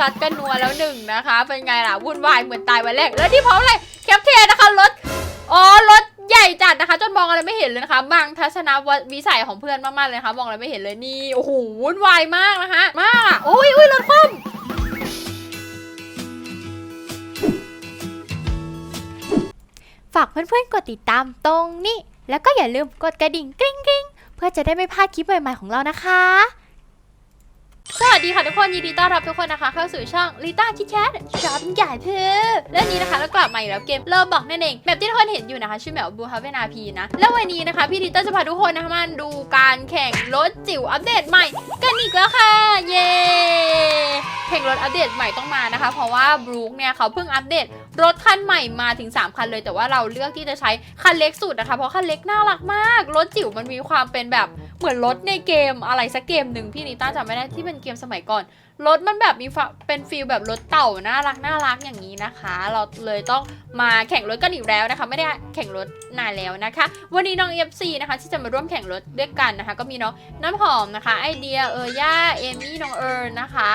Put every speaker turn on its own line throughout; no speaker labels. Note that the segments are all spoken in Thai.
ซัดกันนัวแล้วหนึ่งนะคะ เป็นไงล่ะวุ่นวายเหมือนตายวันแรก แล้วที่พร้อมเลยแคปเทนนะคะรถอ๋อรถใหญ่จัดนะคะ จนมองอะไรไม่เห็นเลยนะคะบางทัศนวิสัยของเพื่อนมากๆเลยนะคะมองอะไรไม่เห็นเลยนี่โอ้โหวุ่นวายมากนะคะมากอะโอ้ยอุ้ยรถคว่ำ
ฝากเพื่อนๆกดติดตามตรงนี้ แล้วก็อย่าลืมกดกระดิ่งกริ๊งกริ๊งเพื่อจะได้ไม่พลาดคลิปใหม่ๆของเรานะคะ
สวัสดีค่ะทุกคนยินดีต้อนรับทุกคนนะคะ เข้าสู่ช่องลิต้าคิดแคทชอบใหญ่เพื่อและนี้นะคะแล้วกลับมาอีกแล้วเกมเริ่มบอกนั่นเองแบบที่ทุกคนเห็นอยู่นะคะ ชื่อแบบบูฮาเวนาพีนะ แล้ววันนี้นะคะพี่ลิต้าจะพาทุกคนนะคะมาดูการแข่งรถจิ๋วอัปเดตใหม่กันอีกแล้วค่ะเย้แข่งรถอัปเดตใหม่ต้องมานะคะ เพราะว่าบรูคเนี่ยเขาเพิ่งอัปเดต รถคันใหม่มาถึง 3 คันเลย แต่ว่าเราเลือกที่จะใช้คันเล็กสุดนะคะ เพราะคันเล็กน่ารักมาก รถจิ๋วมันมีความเป็นแบบเหมือนรถในเกมอะไรสักเกมหนึ่งพี่นิต้าจำไม่ได้ที่เป็นเกมสมัยก่อน รถมันแบบมีฟะเป็นฟีลแบบรถเต่าน่ารักน่ารักอย่างนี้นะคะ เราเลยต้องมาแข่งรถกันอีกแล้วนะคะ ไม่ได้แข่งรถนานแล้วนะคะ วันนี้น้อง FC นะคะที่จะมาร่วมแข่งรถด้วยกันนะคะ ก็มีน้องน้ำหอมนะคะไอเดียเออย่าเอมี่น้องเอิร์นนะคะ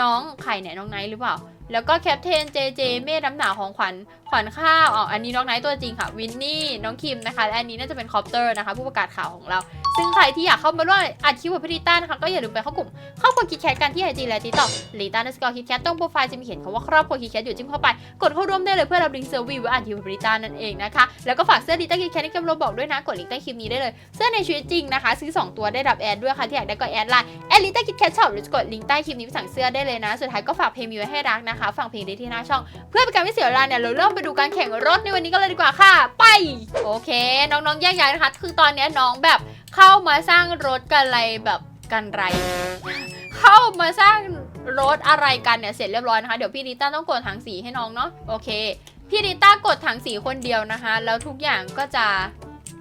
น้องไข่เนี่ยน้องไนท์หรือเปล่า แล้วก็แคปเทนเจเจเมฆน้ำหนาของขวัญขวัญข้าวอ๋ออันนี้น้องไนท์ตัวจริงค่ะ วินนี่ น้องคิมนะคะ และอันนี้น่าจะเป็นคอปเตอร์นะคะ ผู้ประกาศข่าวของเรา ซึ่งใครที่อยากเข้ามาร่วมอัดคลิปกับพี่ลิต้านะคะก็อย่าลืมไปเข้ากลุ่มครอบครัวคิดแคทกันที่ไอจีและติ๊กต็อกลิต้าเดสกอร์คิดแคทตรงโปรไฟล์จะมีเขียนคำว่าครอบครัวคิดแคทอยู่จิ้มเข้าไป กดเข้าร่วมได้เลยเพื่อรับลิงก์เซอร์วีไว้อ่านคลิปกับลิต้านั่นเองนะคะแล้วก็ฝากเสื้อลิต้าคิดแคทในเกมโรบอกด้วยนะกดลิงก์ใต้คลิปนี้ได้เลย เสื้อในชีวิตจริงนะคะซื้อสองตัวได้รับแอดด้วยค่ะที่อยากได้ก็แอดไลน์แอดลิต้าคิดแคทช็อปหรือกดลิงก์ใต้คลิปนี้ไปสั่งเสื้อได้เลยนะ สุดท้ายก็ฝากเพลงมีไว้ให้รักนะคะฟังเพลงได้ที่หน้าช่อง เพื่อเป็นการไม่เสียเวลาเนี่ยเราเริ่มไปดูการแข่งรถในวันนี้กันเลยดีกว่าค่ะ ไป โอเค น้องๆแยกย้ายนะคะ คือตอนนี้น้องแบบ เข้ามาสร้างรถกันอะไรแบบกันไร เข้ามาสร้างรถอะไรกันเนี่ยเสร็จเรียบร้อยนะคะ เดี๋ยวพี่ดิต้าต้องกดถังสีให้น้องเนาะโอเค พี่ดิต้ากดถังสีคนเดียวนะคะ แล้วทุกอย่างก็จะ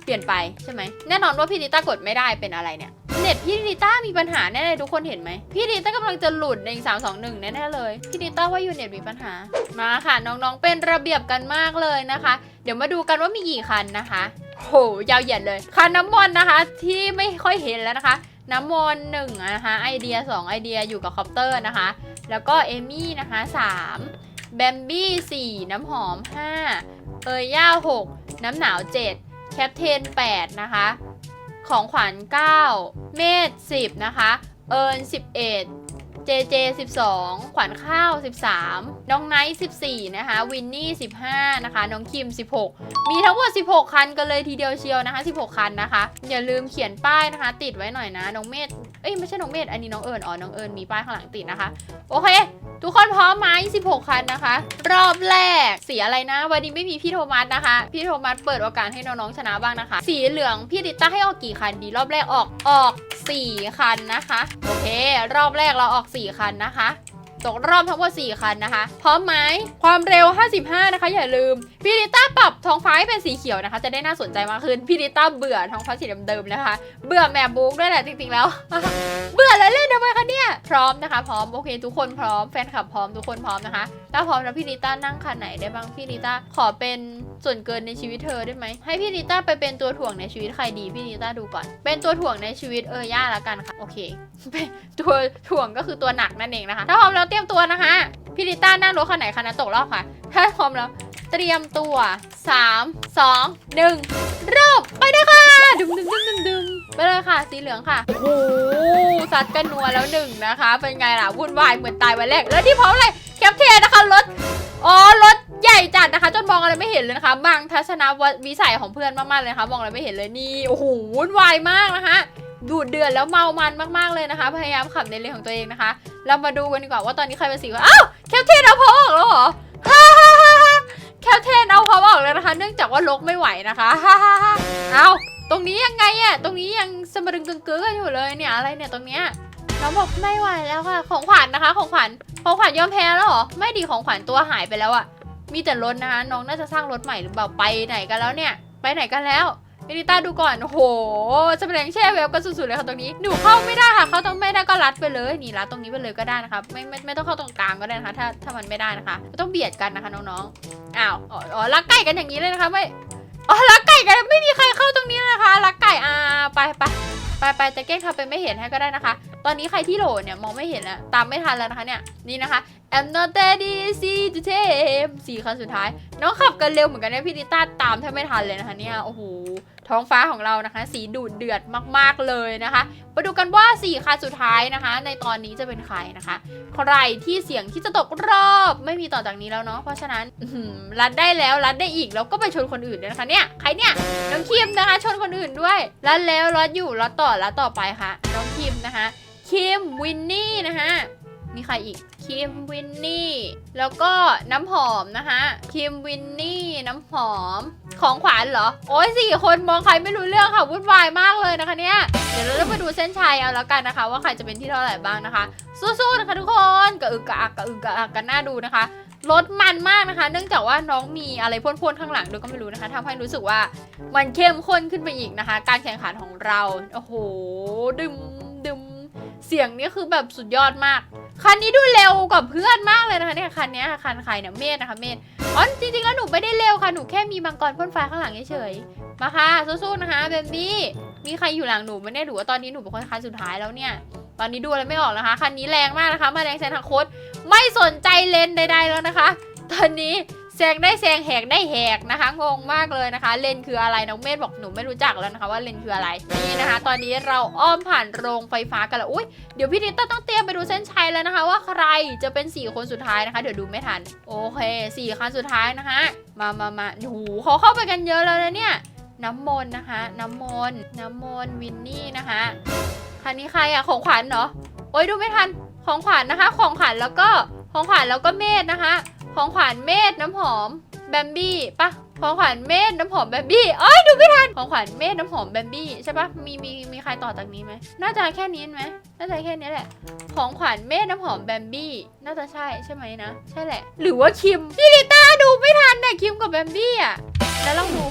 เปลี่ยนไปใช่ไหมแน่นอนว่าพี่ดิต้ากดไม่ได้เป็นอะไรเนี่ยเน็ตพี่ดิต้ามีปัญหาแน่เลยทุกคนเห็นไหมพี่ดิต้ากำลังจะหลุดใน3 2 1แน่เลยพี่ดิต้าว่ายูเน็ตมีปัญหามาค่ะน้องๆเป็นระเบียบกันมากเลยนะคะ เดี๋ยวมาดูกันว่ามีกี่คันนะคะ โหยาวเหยียดเลยคันน้ำมนต์นะคะที่ไม่ค่อยเห็นแล้วนะคะ น้ำมนต์หนึ่งนะคะไอเดีย 2 ไอเดียอยู่กับคอปเตอร์นะคะ แล้วก็เอมี่นะคะ3แบมบี้4น้ำหอม 5 เอย่า 6 น้ำหนาว 7 แคปเทน 8 นะคะ ของขวัญ 9 เมธ10 นะคะ เอิญ11 เจเจ12 ขวัญข้าว 13 น้องไนท์14 นะคะ วินนี่ 15 นะคะ น้องคิม 16 มีทั้งหมด 16 คันกันเลยทีเดียวเชียวนะคะ 16 คันนะคะ อย่าลืมเขียนป้ายนะคะ ติดไว้หน่อยนะ น้องเมธ เอ้ยไม่ใช่น้องเมธอันนี้น้องเอิญอ๋อน้องเอิญมีป้ายข้างหลังติดนะคะ โอเค ทุกคนพร้อมไหม16 คันนะคะ รอบแรกสีอะไรนะ วันนี้ไม่มีพี่โทมัสนะคะ พี่โทมัสเปิดโอกาสให้น้องๆชนะบ้างนะคะ สีเหลืองพี่ดิต้าให้ออกกี่คันดีรอบแรกออกออก 4 คันนะคะ โอเค รอบแรกเราออก 4 คันนะคะ ตกรอบทั้งหมด4คันนะคะ พร้อมไหมความเร็ว 55 นะคะ อย่าลืมพี่ดิต้าปรับท้องฟ้าให้เป็นสีเขียวนะคะ จะได้น่าสนใจมากขึ้นพี่ดิต้าเบื่อท้องฟ้าสีเดิมๆนะคะ เบื่อแมปบุ๊กด้วยแหละจริงๆแล้ว เบื่อแล้วเล่นทำไมคะเนี่ยพร้อมนะคะ พร้อมโอเค ทุกคนพร้อมแฟนคลับพร้อมทุกคนพร้อมนะคะถ้าพร้อมแล้วพี่ดิต้านั่งคันไหนได้บ้างพี่ดิต้าขอเป็นส่วนเกินในชีวิตเธอได้ไหมให้พี่ดิต้าไปเป็นตัวถ่วงในชีวิตใครดีพี่ดิต้าดูก่อน เป็นตัวถ่วงในชีวิตเออย่าละกันค่ะโอเคเป็นตัวถ่วงก็คือตัวหนักนั่นเองนะคะ ถ้าพร้อมแล้วรียมตัวนะคะพี่ดิต้านั่งรถคันไหนคันนั้นตกรอบค่ะ ถ้าพร้อมแล้ว เตรียมตัว 3 2 1เริ่มไปเลยค่ะดึมดึมดึมดึมดึมไปเลยค่ะ สีเหลืองค่ะโอ้โหซัดกันนัวแล้วหนึ่งนะคะ เป็นไงล่ะวุ่นวายเหมือนตายวันแรกแล้วที่พร้อมเลยแคปเทนนะคะรถอ๋อรถใหญ่จัดนะคะ จนมองอะไรไม่เห็นเลยนะคะ บางทัศนวิสัยของเพื่อนมากๆเลยนะคะมองอะไรไม่เห็นเลยนี่โอ้โหวุ่นวายมากนะคะดูดเดือดแล้วเมามันมากๆเลยนะคะ พยายามขับในเลนของตัวเองนะคะ เรามาดูกันดีกว่าว่าตอนนี้ใครเป็นสีว่าอ้าวแคปเทนเอาพอออกแล้วเหรอฮ่าฮ่าฮ่าฮ่าแคปเทนเอาพอออกแล้วนะคะ เนื่องจากว่าลกไม่ไหวนะคะฮ่าฮ่าฮ่าเอาตรงนี้ยังไงอะตรงนี้ยังสมรึงกึงกึ้กันอยู่เลยเนี่ยอะไรเนี่ยตรงเนี้ยน้องบอกไม่ไหวแล้วค่ะ ของขวัญนะคะ ของขวัญของขวัญยอมแพ้แล้วเหรอไม่ดีของขวัญตัวหายไปแล้วอะมีแต่รถนะคะน้องน่าจะสร้างรถใหม่หรือเปล่าไปไหนกันแล้วเนี่ย ไปไหนกันแล้ว มินิต้าดูก่อนโหจะเป็นแรงแช่เวลกันสุดๆเลยค่ะตรงนี้ หนูเข้าไม่ได้ค่ะเข้าตรงไม่ได้ก็รัดไปเลยนี่รัดตรงนี้ไปเลยก็ได้นะคะไม่ไม่ไม่ต้องเข้าตรงกลางก็ได้นะคะ ถ้าถ้ามันไม่ได้นะคะต้องเบียดกันนะคะน้องๆอ้าวอ๋อรักใกล้กันอย่างนี้เลยนะคะไม่อ๋อลักไก่กันไม่มีใครเข้าตรงนี้นะคะลักไก่อ่าไปไปไปไปจะแกล้งทำเป็นไม่เห็นให้ก็ได้นะคะ ตอนนี้ใครที่โหลเนี่ยมองไม่เห็นแล้วตามไม่ทันแล้วนะคะเนี่ยนี่นะคะ I'm not ready see to tame สี่คันสุดท้าย น้องขับกันเร็วเหมือนกันเนี่ยพี่ดิต้าตามแทบไม่ทันเลยนะคะเนี่ยโอ้โห ท้องฟ้าของเรานะคะ สีดูดเดือดมากๆเลยนะคะมาดูกันว่าสี่คันสุดท้ายนะคะ ในตอนนี้จะเป็นใครนะคะ ใครที่เสี่ยงที่จะตกรอบไม่มีต่อจากนี้แล้วเนาะเพราะฉะนั้นรัดได้แล้วรัดได้อีกแล้วก็ไปชนคนอื่นด้วยนะคะเนี่ยใครเนี่ยน้องคิมนะคะ ชนคนอื่นด้วยรัดแล้วรัดอยู่รัดต่อรัดต่อไปค่ะ น้องคิมนะคะคิมวินนี่นะคะ มีใครอีกคิมวินนี่แล้วก็น้ำหอมนะคะคิมวินนี่น้ำหอมของขวัญเหรอ โอ้ยสี่คนมองใครไม่รู้เรื่องค่ะวุ่นวายมากเลยนะคะเนี่ยเดี๋ยวเราต้องมาดูเส้นชัยเอาแล้วกันนะคะ ว่าใครจะเป็นที่เท่าไหร่บ้างนะคะ สู้ๆนะคะทุกคนกระอึกกระอักกระอึกกระอักกันน่าดูนะคะรถมันมากนะคะ เนื่องจากว่าน้องมีอะไรพ่นๆข้างหลังด้วยก็ไม่รู้นะคะทำให้รู้สึกว่ามันเข้มข้นขึ้นไปอีกนะคะ การแข่งขันของเรา โอ้โห ดึมดึมเสียงนี่คือแบบสุดยอดมาก คันนี้ดูเร็วกว่าเพื่อนมากเลยนะคะเนี่ยคันนี้คันใครเนี่ยเมธนะคะเมธอ๋อจริงๆแล้วหนูไม่ได้เร็วค่ะหนูแค่มีมังกรพ่นไฟข้างหลังเฉยๆมาค่ะสู้ๆนะคะเบนบี้มีใครอยู่หลังหนูไหม่แน่ยหรือว่าตอนนี้หนูเป็นคนคันสุดท้ายแล้วเนี่ย ตอนนี้ดูอะไรไม่ออกนะคะคันนี้แรงมากนะคะ มาแรงแซงทางโคตรไม่สนใจเลนใดๆแล้วนะคะ ตอนนี้ แซงได้แซงแหกได้แหกนะคะงงมากเลยนะคะ เลนคืออะไรน้องเมธบอกหนูไม่รู้จักแล้วนะคะ ว่าเลนคืออะไรนี่นะคะ ตอนนี้เราอ้อมผ่านโรงไฟฟ้ากันแล้วอุ้ยเดี๋ยวพี่นิตต้องเตรียมไปดูเส้นชัยแล้วนะคะ ว่าใครจะเป็น 4 คนสุดท้ายนะคะ เดี๋ยวดูไม่ทัน โอเค4คันสุดท้ายนะคะ มามามาโอ้โหเขาเข้าไปกันเยอะแล้วนะเนี่ยน้ำมนต์นะคะ น้ำมนต์น้ำมนต์วินนี่นะคะคันนี้ใครอะของขวัญเหรอโอ้ยดูไม่ทันของขวัญนะคะ ของขวัญแล้วก็ของขวัญแล้วก็เมธนะคะ ของขวัญเมธน้ำหอมแบมบี้ปะของขวัญเมธน้ำหอมแบมบี้เอ้ยดูไม่ทันของขวัญเมธน้ำหอมแบมบี้ใช่ปะมีมีมีใครต่อจากนี้ไหมน่าจะแค่นี้ไหมน่าจะแค่นี้แหละ ของขวัญเมธน้ำหอมแบมบี้น่าจะใช่ใช่ไหมนะ ใช่แหละ หรือว่าคิมพี่ลิต้าดูไม่ทันเนี่ยคิมกับแบมบี้อะแล้วลองดู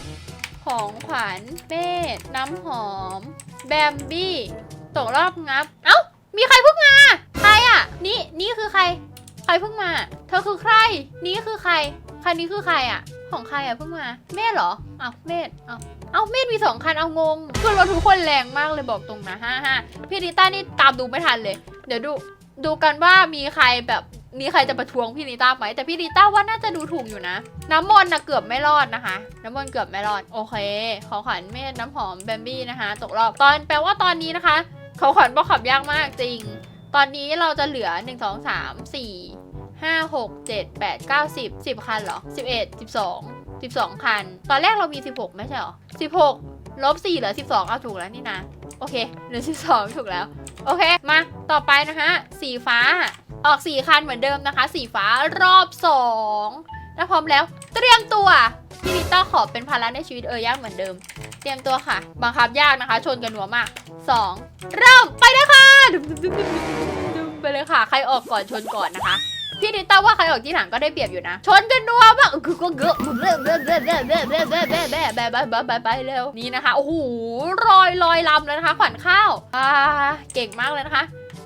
ของขวัญเมธน้ำหอมแบมบี้ตกรอบงับ เอ้ามีใครเพิ่งมาใครอะนี่นี่คือใคร ใครเพิ่งมา เธอคือใคร นี่คือใคร คันนี้คือใครอะ ของใครอะเพิ่งมา เมธเหรอเอ้าเมธเอ้าเอาเมธมีสองคันเอางงคือรถทุกคนแรงมากเลยบอกตรงนะฮ่าฮ่าพี่ดิต้านี่ตามดูไม่ทันเลย เดี๋ยวดูดูกันว่ามีใครแบบมีใครจะประท้วงพี่นิต้าไหมแต่พี่นิต้าว่าน่าจะดูถูกอยู่นะ น้ำมนต์นะเกือบไม่รอดนะคะ น้ำมนต์เกือบไม่รอดโอเคขอขวัญเมธน้ำหอมแบมบี้นะคะ ตกรอบตอนแปลว่าตอนนี้นะคะ เของขวัญบอกขับยากมากจริง ตอนนี้เราจะเหลือ 1 2 3 4 5 6 7 8 9 10 10 คันเหรอ 11 12 12 คัน ตอนแรกเรามี 16 ไม่ใช่เหรอ 16 ลบ 4 เหลือ 12 เอาถูกแล้วนี่นะ โอเค เหลือ 12 ถูกแล้ว โอเค มาต่อไปนะคะ สีฟ้า ออก 4 คันเหมือนเดิมนะคะ สีฟ้ารอบ 2 ถ้าพร้อมแล้ว เตรียมตัวพี่ลิต้าขอเป็นภาระในชีวิตเออยากเหมือนเดิม เตรียมตัวค่ะ บังคับยากนะคะ ชนกันหนัวมาก2เริ่มไปเลยค่ะดึมดึมดึมดึมไปเลยค่ะ ใครออกก่อนชนก่อนนะคะพี่ลิต้าว่าใครออกที่หลังก็ได้เปรียบอยู่นะ ชนกันนัวมากคือก็เกอะเบ้เบ้เบ้เบ้เบ้เบ้เบ้เบ้เบ้เบ้เบ้เบ้เบ้ไปเร็วนี่นะคะโอ้โหลอยลอยลำเลยนะคะขวัญข้าวอ่าเก่งมากเลยนะคะ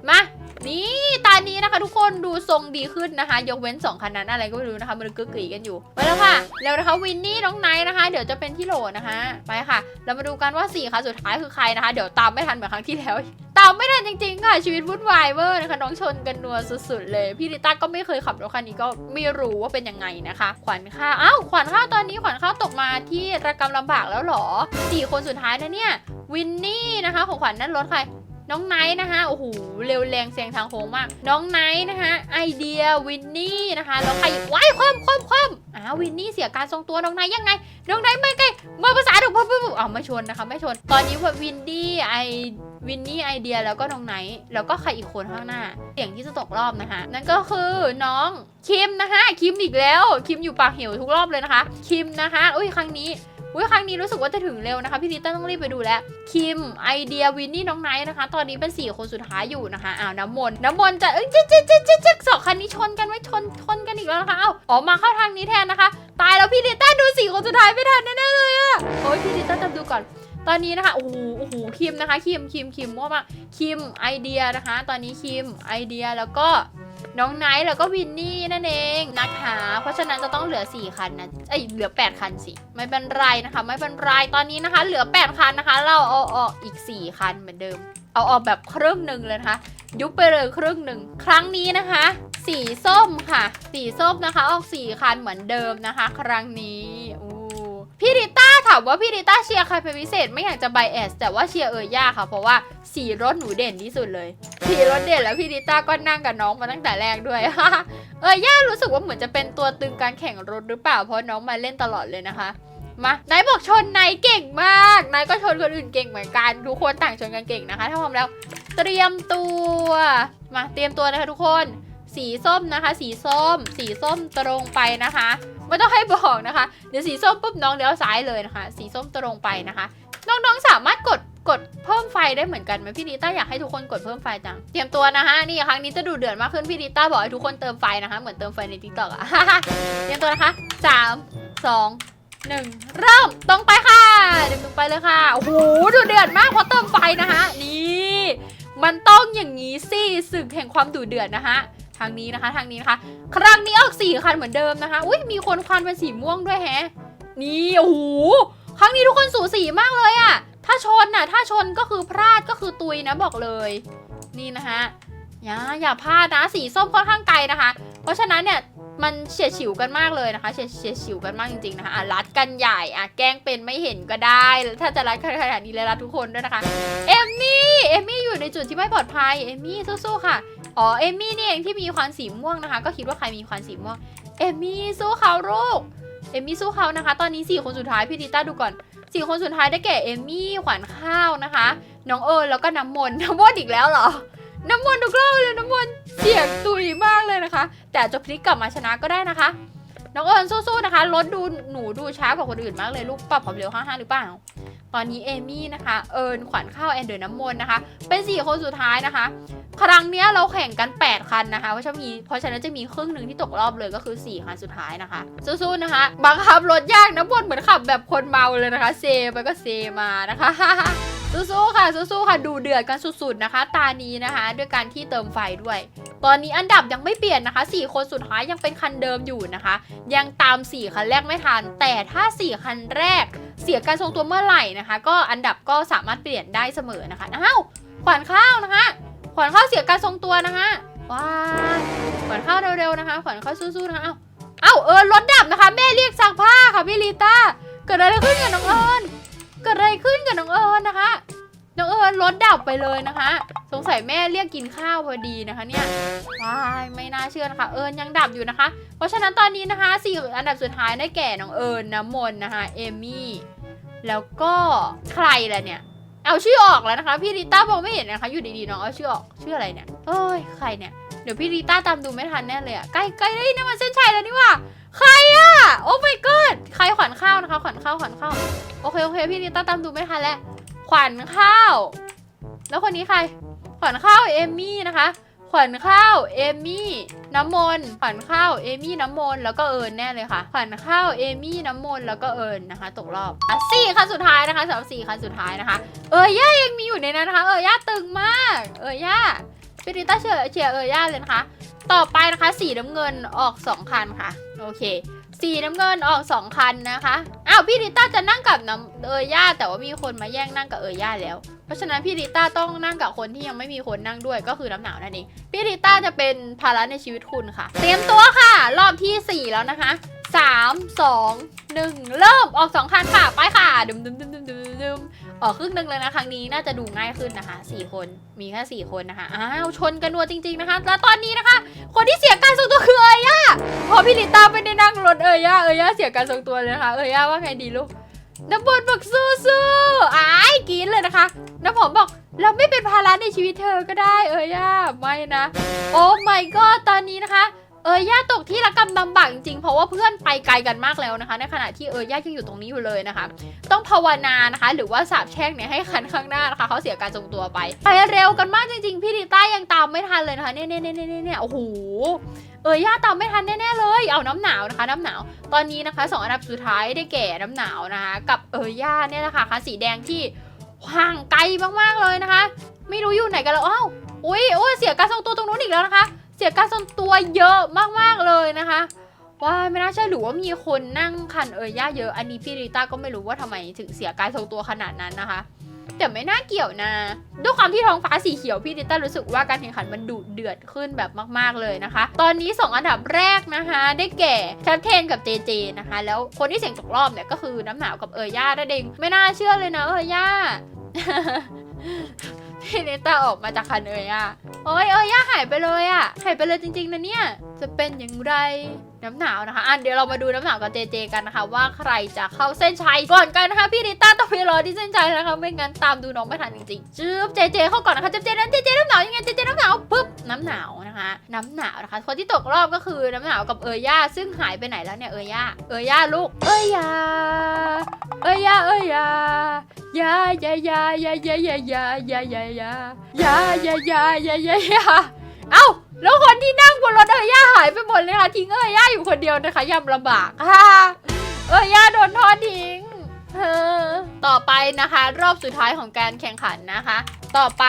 มา นี่ตอนนี้นะคะทุกคนดูทรงดีขึ้นนะคะ ยกเว้น2คันนั้นอะไรก็ไม่รู้นะคะมันกึกกรีกันอยู่ไปแล้วค่ะเร็วนะคะวินนี่น้องไนท์นะคะ เดี๋ยวจะเป็นที่โหลนะคะ ไปค่ะ เรามาดูกันว่า4คันสุดท้ายคือใครนะคะ เดี๋ยวตามไม่ทันเหมือนครั้งที่แล้วตามไม่ทันจริงๆค่ะชีวิตวุ่นวายเวอร์นะคะน้องชนกันนัวสุดๆเลย พี่ลิต้าก็ไม่เคยขับรถคันนี้ก็ไม่รู้ว่าเป็นยังไงนะคะ ขวัญข้าวอ้าวขวัญข้าวตอนนี้ขวัญข้าวตกมาที่ระกำลำบากแล้วหรอสี่คนสุดท้ายนะเนี่ยวินนี่นะคะของขวัญนั่นรถใคร น้องไนท์นะคะโอ้โหเร็วแรงแซงทางโค้งมาก น้องไนท์นะคะไอเดียวินนี่นะคะแล้วใครอีกว้ายคว่ำคว่ำคว่ำอ้าววินนี่เสียการทรงตัวน้องไนท์ยังไง น้องไนท์ไม่ไกลมาภาษาถูกปุ๊บปุ๊บอ้าไม่ชนนะคะไม่ชน ตอนนี้ว่าวินดี้ไอวินนี่ไอเดียแล้วก็น้องไนท์แล้วก็ใครอีกคนข้างหน้าเสียงที่จะตกรอบนะคะนั่นก็คือน้องคิมนะคะคิมอีกแล้ว คิมอยู่ปากเหวทุกรอบเลยนะคะ คิมนะคะอุ้ยครั้งนี้ อุ้ยครั้งนี้รู้สึกว่าจะถึงเร็วนะคะ พี่ลิต้ต้องรีบไปดูแลคิมไอเดียวินนี่น้องไนท์นะคะ ตอนนี้เป็น 4 คนสุดท้ายอยู่นะคะอ้าวน้ำมนต์น้ำมนต์จะเอ้ยจิ๊กจิ๊กจิ๊กจิ๊กจิ๊กสองคันนี้ชนกันไว้ชนชนกันอีกแล้วนะคะเอ้าออกมาเข้าทางนี้แทนนะคะ ตายแล้วพี่ลิต้ดูสี่คนสุดท้ายไม่ทันแน่ๆเลยอะโอ้ยพี่ลิต้จำดูก่อนตอนนี้นะคะโอ้โหโอ้โหคิมนะคะคิมคิมคิมมั่วมาคิมไอเดียนะคะ ตอนนี้คิมไอเดียแล้วก็ น้องไนท์แล้วก็วินนี่นั่นเองนะคะ เพราะฉะนั้นจะต้องเหลือ 4 คันนะเอ้ยเหลือ 8 คันสิ ไม่เป็นไรนะคะ ไม่เป็นไร ตอนนี้นะคะ เหลือ 8 คันนะคะ เราเอาออกอีก 4 คันเหมือนเดิม เอาออกแบบครึ่งหนึ่งเลยนะคะ ยุบไปเลยครึ่งหนึ่ง ครั้งนี้นะคะ สีส้มค่ะ สีส้มนะคะ ออก 4 คันเหมือนเดิมนะคะ ครั้งนี้ พี่ริต้าถามว่าพี่ริต้าเชียร์ใครเป็นพิเศษไม่อยากจะไบแอสแต่ว่าเชียร์เออย่าค่ะ เพราะว่าสีรถหนูเด่นที่สุดเลยสีรถเด่นแล้วพี่ริต้าก็นั่งกับน้องมาตั้งแต่แรกด้วยเออย่ารู้สึกว่าเหมือนจะเป็นตัวตึงการแข่งรถหรือเปล่าเพราะน้องมาเล่นตลอดเลยนะคะมานายบอกชนนายเก่งมากนายก็ชนคนอื่นเก่งเหมือนกันทุกคนต่างชนกันเก่งนะคะ ถ้าพร้อมแล้ว เตรียมตัวมาเตรียมตัวนะคะทุกคน สีส้มนะคะ สีส้ม สีส้มตรงไปนะคะ ไม่ต้องให้บอกนะคะ เดี๋ยวสีส้มปุ๊บน้องเลี้ยวซ้ายเลยนะคะ สีส้มตรงไปนะคะ น้องๆสามารถกดกดเพิ่มไฟได้เหมือนกันไหมพี่ดิต้าอยากให้ทุกคนกดเพิ่มไฟจัง เตรียมตัวนะคะนี่ครั้งนี้จะดูเดือดมากขึ้นพี่ดิต้าบอกให้ทุกคนเติมไฟนะคะ เหมือนเติมไฟในทิกตอกอะเตรียมตัวนะคะสามสองหนึ่งเริ่มตรงไปค่ะ เดินตรงไปเลยค่ะโอ้โหดูเดือดมากเพราะเติมไฟนะคะ นี่ มันต้องอย่างนี้สิศึกแห่งความดุเดือดนะคะ ทางนี้นะคะ ทางนี้นะคะ ครั้งนี้ออกสี่คันเหมือนเดิมนะคะ อุ้ยมีคนควันเป็นสีม่วงด้วยแฮะ นี่โอ้โหครั้งนี้ทุกคนสูสีมากเลยอะถ้าชนน่ะ ถ้าชนก็คือพลาดก็คือตุยนะบอกเลย นี่นะคะอย่าอย่าพลาดนะสีส้มค่อนข้างไกลนะคะ เพราะฉะนั้นเนี่ยมันเฉียดฉิวกันมากเลยนะคะเฉียดเฉียดฉิวกันมากจริงๆนะคะอะรัดกันใหญ่อะแกล้งเป็นไม่เห็นก็ได้ ถ้าจะรัดขนาดนี้เลยรัดทุกคนด้วยนะคะเอมมี่เอมมี่อยู่ในจุดที่ไม่ปลอดภัยเอมมี่สู้ๆค่ะ อ๋อเอมมี่นี่เองที่มีควันสีม่วงนะคะ ก็คิดว่าใครมีควันสีม่วงเอมมี่สู้เขาลูกเอมมี่สู้เขานะคะ ตอนนี้สี่คนสุดท้ายพี่ดิต้าดูก่อนสี่คนสุดท้ายได้แก่เอมมี่ขวัญข้าวนะคะ น้องเอิญแล้วก็น้ำมนน้ำมนอีกแล้วเหรอ น้ำมนทุกรอบเลยน้ำมนเสียงตุยมากเลยนะคะ แต่จะพลิกกลับมาชนะก็ได้นะคะ น้องเอิญสู้ๆนะคะรถดูหนูดูช้ากว่าคนอื่นมากเลยลูกปรับความเร็วห้าห้าหรือเปล่า ตอนนี้เอมี่นะคะ เอิญขวัญข้าวแอนเดอร์น้ำมนต์นะคะ เป็นสี่คนสุดท้ายนะคะ ครั้งเนี้ยเราแข่งกัน 8 คันนะคะเพราะฉะนั้นมีเพราะฉะนั้นจะมีครึ่งหนึ่งที่ตกรอบเลยก็คือ 4 คันสุดท้ายนะคะ สู้ๆนะคะบังคับรถยากนะบนเหมือนขับแบบคนเมาเลยนะคะ เซไปก็เซมานะคะ สู้ๆค่ะสู้ๆค่ะดูเดือดกันสุดๆนะคะ ตานี้นะคะ ด้วยการที่เติมไฟด้วย ตอนนี้อันดับยังไม่เปลี่ยนนะคะ 4 คนสุดท้ายยังเป็นคันเดิมอยู่นะคะ ยังตาม 4 คันแรกไม่ทัน แต่ถ้า 4 คันแรก เสียการทรงตัวเมื่อไหร่นะคะ ก็อันดับก็สามารถเปลี่ยนได้เสมอนะคะอ้าวขวัญข้าวนะคะ ขวัญข้าวเสียการทรงตัวนะคะว้ายขวัญข้าวเร็วๆนะคะ ขวัญข้าวสู้ๆนะคะเอ้าเอ้าเอิญรถดับนะคะ แม่เรียกซักผ้าค่ะพี่ลีต้าเกิดอะไรขึ้นกับน้องเอิญ เกิดอะไรขึ้นกับน้องเอิญนะคะ น้องเอิญรถดับไปเลยนะคะ สงสัยแม่เรียกกินข้าวพอดีนะคะเนี่ยว้ายไม่น่าเชื่อนะคะ เอิญยังดับอยู่นะคะ เพราะฉะนั้นตอนนี้นะคะสี่อันดับสุดท้ายได้แก่น้องเอิญน้ำมนต์นะคะ เอมี่ แล้วก็ใครล่ะเนี่ย เอาชื่อออกแล้วนะคะ พี่ริต้ามองไม่เห็นนะคะ อยู่ดีๆน้องเอาชื่อออกชื่ออะไรเนี่ยเอ้ยใครเนี่ยเดี๋ยวพี่ริต้าตามดูไม่ทันแน่เลยอะใกล้ใกล้ได้นี่มันเส้นชัยแล้วนี่ว่า ใครอะโอ้ my god ใครขวัญข้าวนะคะ ขวัญข้าวขวัญข้าวโอเคโอเคพี่ริต้าตามดูไม่ทันแล้วขวัญข้าว แล้วคนนี้ใคร ขวัญข้าวเอมี่นะคะ ขวัญข้าวเอมี่น้ำมนต์ขวัญข้าวเอมี่น้ำมนต์แล้วก็เอิญแน่เลยค่ะ ขวัญข้าวเอมี่น้ำมนต์แล้วก็เอิญนะคะ ตกรอบอะสี่คันสุดท้ายนะคะสำหรับสี่คันสุดท้ายนะคะ เอยย่ายังมีอยู่ในนั้นนะคะ เอยย่าตึงมาก เอยย่า พี่ดิต้าเชียร์เชียร์เอยย่าเลยนะคะ ต่อไปนะคะ สีน้ำเงินออกสองคันค่ะ โอเค สีน้ำเงินออกสองคันนะคะ อ้าวพี่ดิต้าจะนั่งกับน้ำเออย่าแต่ว่ามีคนมาแย่งนั่งกับเออย่าแล้ว เพราะฉะนั้นพี่ดิต้าต้องนั่งกับคนที่ยังไม่มีคนนั่งด้วยก็คือน้ำหนาวนั่นเอง พี่ดิต้าจะเป็นภาระในชีวิตคุณค่ะ เตรียมตัวค่ะ รอบที่ 4 แล้วนะคะ สามสองหนึ่งเริ่มออกสองคันค่ะ ไปค่ะดึมดึมดึมดึมดึมดึมออกครึ่งหนึ่งเลยนะครั้งนี้น่าจะดูง่ายขึ้นนะคะสี่คนมีแค่สี่คนนะคะอ้าวชนกันนัวจริง ๆนะคะ แล้วตอนนี้นะคะ คนที่เสียการทรงตัวคือเอย่าพอพี่ลิต้าไม่ได้นั่งรถเอย่าเอย่าเสียการทรงตัวเลยนะคะเอย่าว่าไงดีลูกน้ำบนบอกสู้สู้ๆอ้ายกรีนเลยนะคะ น้ำหอมบอกเราไม่เป็นภาระในชีวิตเธอก็ได้เอย่าไม่นะ โอ้ my god ตอนนี้นะคะ เออย่าตกที่ระกำลำบากจริงๆ เพราะว่าเพื่อนไปไกลกันมากแล้วนะคะ ในขณะที่เออย่ายังอยู่ตรงนี้อยู่เลยนะคะ ต้องภาวนานะคะ หรือว่าสาบแช่งเนี่ยให้คันข้างหน้านะคะเขาเสียการทรงตัวไป ไปเร็วกันมากจริงๆ พี่ดิต้ายังตามไม่ทันเลยนะคะเนี่ยเนี่ยเนี่ยเนี่ยเน่โอ้โหเออย่าตามไม่ทันแน่ๆเลย เอาน้ำหนาวนะคะ น้ำหนาว ตอนนี้นะคะสองอันดับสุดท้ายได้แก่น้ำหนาวนะคะ กับเออย่าเนี่ยแหละค่ะคันสีแดงที่ห่างไกลมากๆเลยนะคะ ไม่รู้อยู่ไหนกันแล้วอ้าวอุ้ยโอ้ยเสียการทรงตัวตรงนู้นอีกแล้วนะคะ เสียการทรงตัวเยอะมากๆเลยนะคะว้าไม่น่าเชื่อหรือว่ามีคนนั่งคันเออย่าเยอะอันนี้พี่ริต้าก็ไม่รู้ว่าทำไมถึงเสียการทรงตัวขนาดนั้นนะคะ แต่ไม่น่าเกี่ยวนะด้วยความที่ท้องฟ้าสีเขียวพี่ริต้ารู้สึกว่าการแข่งขันมันดุเดือดขึ้นแบบมาก ๆเลยนะคะ ตอนนี้ 2 อันดับแรกนะคะ ได้แก่แคปเทนกับเจเจนะคะ แล้วคนที่เสี่ยงตกรอบเนี่ยก็คือน้ำหนาวกับเออย่านั่นเองไม่น่าเชื่อเลยนะเออย่า พี่เนต้าออกมาจากคันเอย่ะโอ้ยเอย่าหายไปเลยอะหายไปเลยจริงๆนะเนี่ย จะเป็นอย่างไร น้ำหนาวนะคะอะเดี๋ยวเรามาดูน้ำหนาวกับเจเจกันนะคะ ว่าใครจะเข้าเส้นชัยก่อนกันนะคะพี่นิต้าต้องไปรอที่เส้นชัยนะคะไม่งั้นตามดูน้องไม่ทันจริงๆจื๊บเจเจเข้าก่อนนะคะเจเจนั้นเจเจน้ำหนาวยังไงเจเจน้ำหนาวปุ๊บน้ำหนาวนะคะ น้ำหนาวนะคะ คนที่ตกรอบก็คือน้ำหนาวกับเออย่าซึ่งหายไปไหนแล้วเนี่ยเออย่าเออย่าลูก เอย่าเอย่าเอย่ายายายายายายายายายายายายายายายายาเอ้า แล้วคนที่นั่งบนรถเออย่าหายไปหมดเลยค่ะทิ้งเออย่าอยู่คนเดียวนะคะยำลำบากค่ะเออย่าโดนทอดทิ้งเออต่อไปนะคะ รอบสุดท้ายของการแข่งขันนะคะ ต่อไป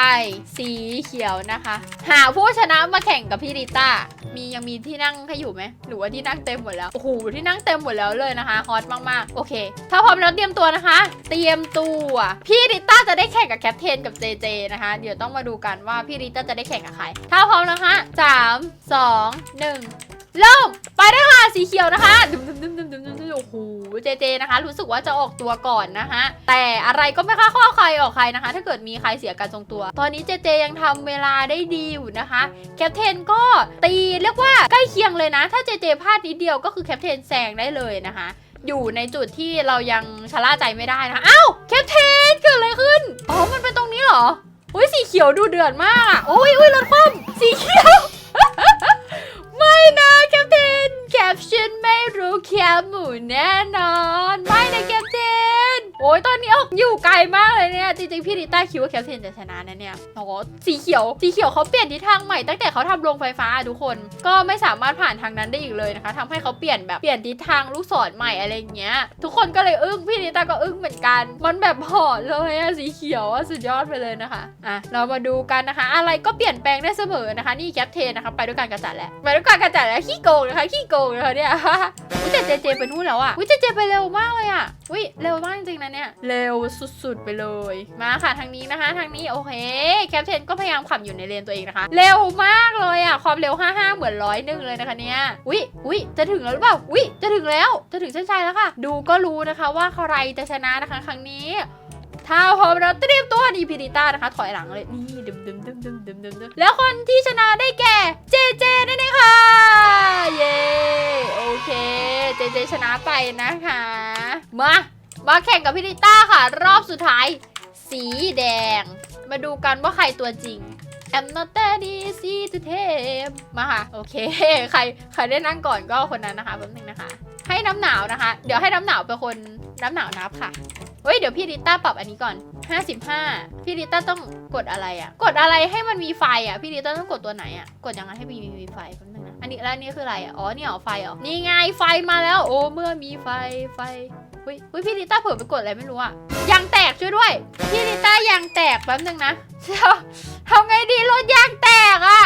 สีเขียวนะคะ หาผู้ชนะมาแข่งกับพี่ริต้า มียังมีที่นั่งให้อยู่ไหม หรือว่าที่นั่งเต็มหมดแล้ว โอ้โห ที่นั่งเต็มหมดแล้วเลยนะคะ ฮอตมากๆ โอเค ถ้าพร้อมแล้วเตรียมตัวนะคะ เตรียมตัว พี่ริต้าจะได้แข่งกับแคปเทนกับเจเจนะคะ เดี๋ยวต้องมาดูกันว่าพี่ริต้าจะได้แข่งกับใคร ถ้าพร้อมแล้วนะคะสามสองหนึ่งเริ่ม ไปได้ค่ะ สีเขียวนะคะดึมดึมดึมดึมดึมดึมดึมโอ้โห เจเจนะคะ รู้สึกว่าจะออกตัวก่อนนะคะแต่อะไรก็ไม่ค่าข้อใครออกใครนะคะ ถ้าเกิดมีใครเสียการทรงตัว ตอนนี้เจเจยังทำเวลาได้ดีอยู่นะคะแคปเทนก็ตีเรียกว่าใกล้เคียงเลยนะ ถ้าเจเจพลาดนิดเดียวก็คือแคปเทนแซงได้เลยนะคะ อยู่ในจุดที่เรายังชะล่าใจไม่ได้นะคะอ้าวแคปเทนเกิดอะไรขึ้นอ๋อมันเป็นตรงนี้เหรออุ้ยสีเขียวดูเดือดมากอะโอ้ยอุ้ยรถคว่ำสีเขียว นะแคปเทนแคปชั่นไม่รู้แคปหมูแน่นอน ไม่นะแคป โอ้ยตอนนี้ออกอยู่ไกลมากเลยเนี่ยจริงๆพี่ริต้าคิดว่าแคปเทนจะชนะนะเนี่ยโอ้โหสีเขียวสีเขียวเขาเปลี่ยนทิศทางใหม่ตั้งแต่เขาทำโรงไฟฟ้าทุกคน ก็ไม่สามารถผ่านทางนั้นได้อีกเลยนะคะทำให้เขาเปลี่ยนแบบเปลี่ยนทิศทางลูกศรใหม่อะไรอย่างเงี้ย ทุกคนก็เลยอึ้งพี่ริต้าก็อึ้งเหมือนกัน มันแบบหอดเลยอะสีเขียวอะสุดยอดไปเลยนะคะอะเรามาดูกันนะคะ อะไรก็เปลี่ยนแปลงได้เสมอนะคะ นี่แคปเทนนะคะไปด้วยการกระจัดแหละไปด้วยการกระจัดแล้วขี้โกงนะคะขี้โกงนะคะเนี่ยอุ้ยเจเจไปนู่นแล้วอะอุ้ยเจเจไปเร็วมากเลยอะอุ้ยเร็วมากจริงๆนะเนี่ยเร็วสุดๆไปเลย มาค่ะทางนี้นะคะ ทางนี้โอเคแคปเทนก็พยายามขับอยู่ในเลนตัวเองนะคะ เร็วมากเลยอะความเร็ว 55 เหมือนร้อยหนึ่งเลยนะคะเนี่ยอุ้ยอุ้ยจะถึงแล้วหรือเปล่าอุ้ยจะถึงแล้วจะถึงเส้นชัยแล้วค่ะ ดูก็รู้นะคะว่าใครจะชนะนะคะ ครั้งนี้ถ้าพร้อมแล้วเตรียมตัวดีพิริต้านะคะ ถอยหลังเลยนี่ดึมดึมดึมดึมดึมดึมดึมแล้วคนที่ชนะได้แก่เจเจนั่นเองค่ะเย้โอเคเจเจชนะไปนะคะ มา มาแข่งกับพิริต้าค่ะ รอบสุดท้าย สีแดง มาดูกันว่าใครตัวจริง I'm not that easy to tame มาค่ะ โอเค ใครใครได้นั่งก่อนก็คนนั้นนะคะแป๊บนึงนะคะ ให้น้ำหนาวนะคะ เดี๋ยวให้น้ำหนาวเป็นคนน้ำหนาวนับค่ะ เฮ้ย เดี๋ยวพี่ริต้าปรับอันนี้ก่อน 55 พี่ริต้าต้องกดอะไรอะ่ะ กดอะไรให้มันมีไฟอะ่ะ พี่ริต้าต้องกดตัวไหนอะ่ะ กดยังไงให้มีมีมีไฟแป๊บนึงนะ อันนี้แล้วนนี้คืออะไรอะ่ะ อ๋อ นี่เหรอไฟเหรอ นี่ไงไฟมาแล้ว โอ้ เมื่อมีไฟไฟ อุ้ยอุ้ยพี่ริต้าเผื่อไปกดอะไรไม่รู้อะยางแตกช่วยด้วย พี่ริต้ายางแตกแป๊บนึงนะทำไงดีรถยางแตกอะ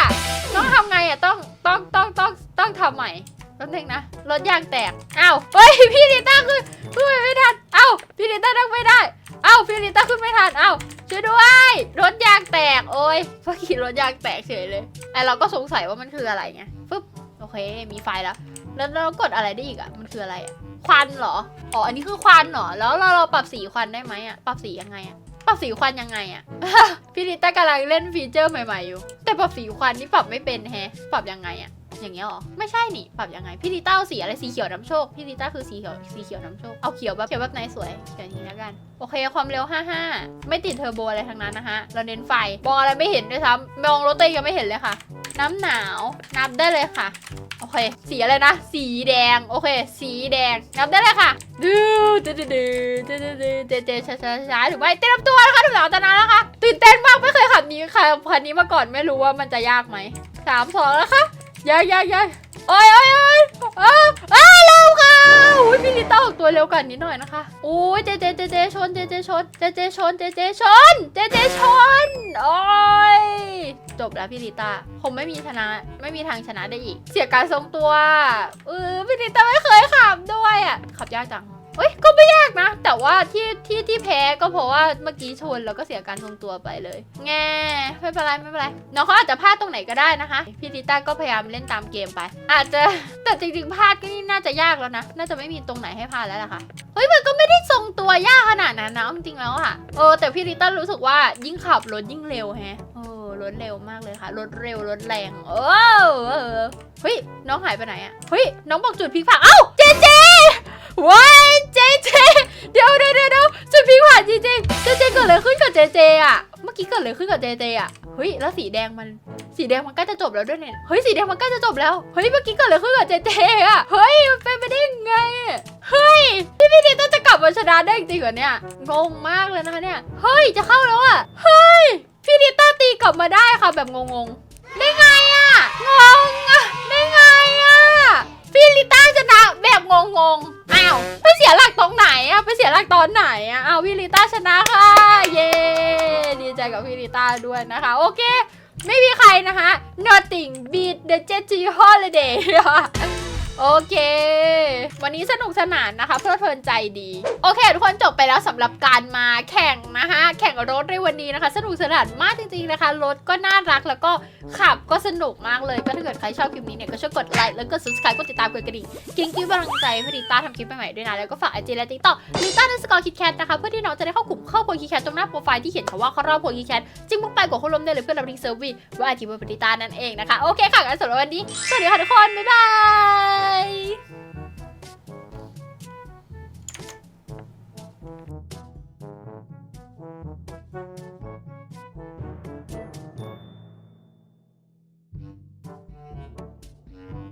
ต้องทำไงอะต้องต้องต้องต้องต้องทำใหม่แป๊บนึงนะรถยางแตกอ้าวเฮ้ยพี่ริต้าคือขึ้นไม่ทันเอ้าพี่ริต้านั่งไม่ได้เอ้าพี่ริต้าขึ้นไม่ทันเอ้าช่วยด้วยรถยางแตกโอ้ยเมื่อกี้รถยางแตกเฉยเลยไอเราก็สงสัยว่ามันคืออะไรไงฟึบโอเคมีไฟแล้วแล้วเรากดอะไรได้อีกอะมันคืออะไรอะ ควันเหรอ อ๋อ อันนี้คือควันเหรอ แล้วเราเราปรับสีควันได้ไหมอะปรับสียังไงอะปรับสีควันยังไงอะพี่ริต้ากำลังเล่นฟีเจอร์ใหม่ๆอยู่ แต่ปรับสีควันนี่ปรับไม่เป็นแฮะ ปรับยังไงอะอย่างเงี้ยหรอ ไม่ใช่นี่ ปรับยังไง พี่ลิต้าเอาสีอะไร สีเขียวน้ำโชค พี่ลิต้าคือสีเขียว สีเขียวน้ำโชค เอาเขียวแบบเขียวแบบไหนสวย เขียวนี้แล้วกัน โอเค ความเร็ว 55 ไม่ติดเทอร์โบอะไรทั้งนั้นนะคะ เราเน้นไฟ มองอะไรไม่เห็นด้วยซ้ำมองรถตัวเองยังไม่เห็นเลยค่ะ น้ำหนาว นับได้เลยค่ะ โอเค สีอะไรนะ สีแดง โอเค สีแดง นับได้เลยค่ะ ดูดูดูดูดูดูดูเจเจช้าช้าช้าหรือไม่เตรียมตัวนะคะทุกหลังตอนานแล้วค่ะตื่นเต้นมากไม่เคยขับนี้ค่ะคันนี้มาก่อนไม่รู้ว่ามันจะยากไหมสามสองแล้วค่ะ ยายยายยายโอ้ยโอ้ยโอ้ยอ้าอ้าเร็วค่ะอุ้ยพี่ลิต้าออกตัวเร็วกว่านิดหน่อยนะคะโอ้ยเจเจเจเจชนเจเจชนเจเจชนเจเจชนเจเจชนโอ้ยจบแล้วพี่ลิต้าผมไม่มีชนะไม่มีทางชนะได้อีก เสียการทรงตัวเออพี่ลิต้าไม่เคยขับด้วยอะขับยากจัง เอ้ยก็ไม่ยากนะ แต่ว่าที่ที่ที่แพ้ก็เพราะว่าเมื่อกี้ชนแล้วก็เสียการทรงตัวไปเลยแง่ไม่เป็นไรไม่เป็นไรน้องเขาอาจจะพลาดตรงไหนก็ได้นะคะพี่ลิต้าก็พยายามเล่นตามเกมไป อาจจะแต่จริงๆพลาดก็นี่น่าจะยากแล้วนะ น่าจะไม่มีตรงไหนให้พลาดแล้วล่ะค่ะเฮ้ยมันก็ไม่ได้ทรงตัวยากขนาดนั้นนะจริงๆแล้วอะเออแต่พี่ลิต้ารู้สึกว่ายิ่งขับรถยิ่งเร็วแฮะเออรถเร็วมากเลยค่ะรถเร็วรถแรงเออเออเฮ้ยน้องหายไปไหนอะเฮ้ยน้องบอกจุดพลิกผักเอ้าเจเจ ว้ายเจเจเดี๋ยวเดี๋ยวเดี๋ยวเดี๋ยวจุดพลิกผันจริงๆเจเจเกิดอะไรขึ้นกับเจเจอะเมื่อกี้เกิดอะไรขึ้นกับเจเจอะเฮ้ยแล้วสีแดงมันสีแดงมันใกล้จะจบแล้วด้วยเนี่ยเฮ้ยสีแดงมันใกล้จะจบแล้วเฮ้ยเมื่อกี้เกิดอะไรขึ้นกับเจเจอะเฮ้ยมันเป็นไปได้ยังไงเฮ้ยพี่พี่ดิต้าจะกลับมาชนะได้จริงเหรอเนี่ยงงมากเลยนะคะเนี่ยเฮ้ยจะเข้าแล้วอะเฮ้ยพี่ดิต้าตีกลับมาได้ค่ะแบบงงๆได้ไงอะงงอะได้ไง พี่ลิต้าชนะแบบงงๆ อ้าวไปเสียหลักตรงไหนอะไปเสียหลักตอนไหนอะอ้าวพี่ลิต้าชนะค่ะ เย้ดีใจกับพี่ลิต้าด้วยนะคะ โอเค ไม่มีใครนะคะ nothing beat the jet holiday โอเค วันนี้สนุกสนานนะคะเพลิดเพลินใจดี โอเค ทุกคนจบไปแล้วสำหรับการมาแข่งนะคะแข่งรถในวันนี้นะคะ สนุกสนานมากจริงๆนะคะ รถก็น่ารักแล้วก็ขับก็สนุกมากเลยก็ถ้าเกิดใครชอบคลิปนี้เนี่ยก็ช่วยกดไลค์แล้วก็ subscribe กดติดตามกดกระดิ่งกิ้งกิ้งกำลังใจให้ลิต้าทำคลิปใหม่ๆด้วยนะแล้วก็ฝากไอจีและติ๊กต็อกลิต้าในสกอร์คิดแคทนะคะเพื่อที่น้องจะได้เข้ากลุ่มเข้าโพคิดแคทตรงหน้าโปรไฟล์ที่เขียนคำว่าเข้ารอบโพคิดแคทจึงมุ่งไปกดเข้าร่วมได้เลยเพื่อรับลิงเซอร์วีว่าอาทิตย์บนปฏิตานั่นเองนะคะโอเคค่ะงั้นสำหรับวันนี้สวัสดีค่ะทุกคนบ๊ายบาย Bye!